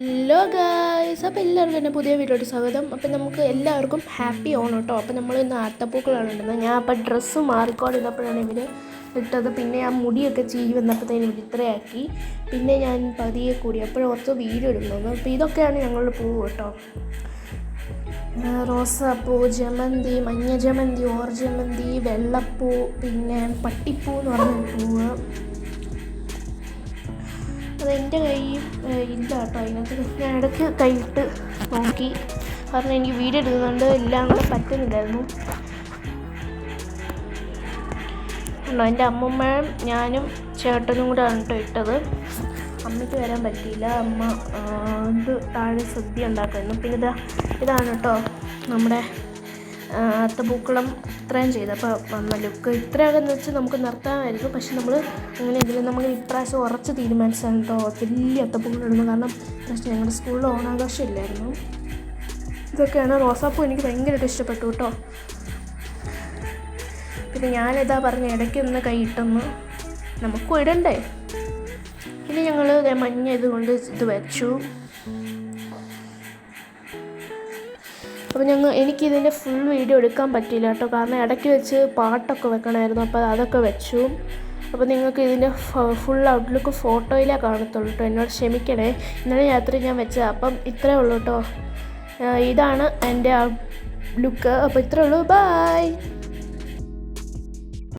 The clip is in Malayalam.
ഹലോ ഗായ്സ് അപ്പോൾ എല്ലാവർക്കും എന്റെ പുതിയ വീട്ടിലോട്ട് സ്വാഗതം. അപ്പോൾ നമുക്ക് എല്ലാവർക്കും ഹാപ്പി ഓണം കേട്ടോ അപ്പോൾ നമ്മൾ ഇന്ന് ആട്ടപ്പൂക്കളാണ് ഇടുന്നത് ഞാൻ അപ്പോൾ ഡ്രസ്സ് മാറിക്കൊണ്ടിരുന്നപ്പോഴാണ് ഇവർ ഇട്ടത്. പിന്നെ ആ മുടിയൊക്കെ ചീവി വന്നപ്പോഴത്തേനും ഇവർ ഇത്രയാക്കി. പിന്നെ ഞാൻ പതിയെ കൂടി. അപ്പോൾ കുറച്ച് വീഡിയോ ഇടുന്നത് അപ്പോൾ ഇതൊക്കെയാണ് ഞങ്ങളുടെ പൂവ് കേട്ടോ. റോസാപ്പൂ ജമന്തി മഞ്ഞ ജമന്തി ഓർ ജമന്തി വെള്ളപ്പൂ പിന്നെ പട്ടിപ്പൂ എന്ന് പറഞ്ഞ പൂവ്. അത് എന്റെ കയ്യിൽ ഇല്ല കേട്ടോ. അതിനകത്ത് ഞാൻ ഇടയ്ക്ക് കൈയിട്ട് നോക്കി. കാരണം എനിക്ക് വീഡിയോ എടുക്കുന്നുണ്ട് എല്ലാം കൂടെ പറ്റുന്നില്ലായിരുന്നു ഉണ്ടോ എന്റെ അമ്മമ്മയും ഞാനും ചേട്ടനും കൂടെ ആണ് കേട്ടോ ഇട്ടത്. അമ്മയ്ക്ക് വരാൻ പറ്റിയില്ല. അമ്മ ഇത് താഴെ സദ്യ ഉണ്ടാക്കുമായിരുന്നു പിന്നെ ഇതാ ഇതാണ് കേട്ടോ നമ്മുടെ അത്തപ്പൂക്കളം ഇത്രയും ചെയ്ത്. അപ്പോൾ ലുക്ക് ഇത്രയൊക്കെ എന്ന് വെച്ച് നമുക്ക് നിർത്താമായിരുന്നു. പക്ഷെ നമ്മൾ അങ്ങനെ ഇതിൽ നമ്മൾ ഇപ്രാവശ്യം ഉറച്ച് തീരുമാനിച്ചാണ് കേട്ടോ. വലിയ അത്തപ്പൂക്കളം ഇടുന്നു കാരണം പക്ഷേ ഞങ്ങളുടെ സ്കൂളിൽ ഓണാഘോഷം ഇല്ലായിരുന്നു. ഇതൊക്കെയാണ് റോസാപ്പൂ എനിക്ക് ഭയങ്കരമായിട്ട് ഇഷ്ടപ്പെട്ടു കേട്ടോ. പിന്നെ ഞാനിതാ പറഞ്ഞ ഇടയ്ക്കൊന്ന് കൈയിട്ടൊന്ന് നമുക്കും ഇടണ്ടേ? പിന്നെ ഞങ്ങൾ മഞ്ഞ ഇതുകൊണ്ട് ഇത് വെച്ചു. അപ്പോൾ ഞങ്ങൾ എനിക്കിതിന്റെ ഫുൾ വീഡിയോ എടുക്കാൻ പറ്റിയില്ല കേട്ടോ. കാരണം ഇടയ്ക്ക് വെച്ച് പാട്ടൊക്കെ വെക്കണമായിരുന്നു അപ്പോൾ അതൊക്കെ വെച്ചു. അപ്പോൾ നിങ്ങൾക്ക് ഇതിന്റെ ഫുൾ ഔട്ട്ലുക്ക് ഫോട്ടോയിലേ കാണത്തുള്ളൂ കേട്ടോ എന്നോട് ക്ഷമിക്കണേ. ഇന്നലെ യാത്ര ഞാൻ വെച്ചത്. അപ്പം ഇത്രേ ഉള്ളൂ കേട്ടോ ഇതാണ് എന്റെ ലുക്ക് അപ്പോൾ ഇത്രേ ഉള്ളൂ. ബായ്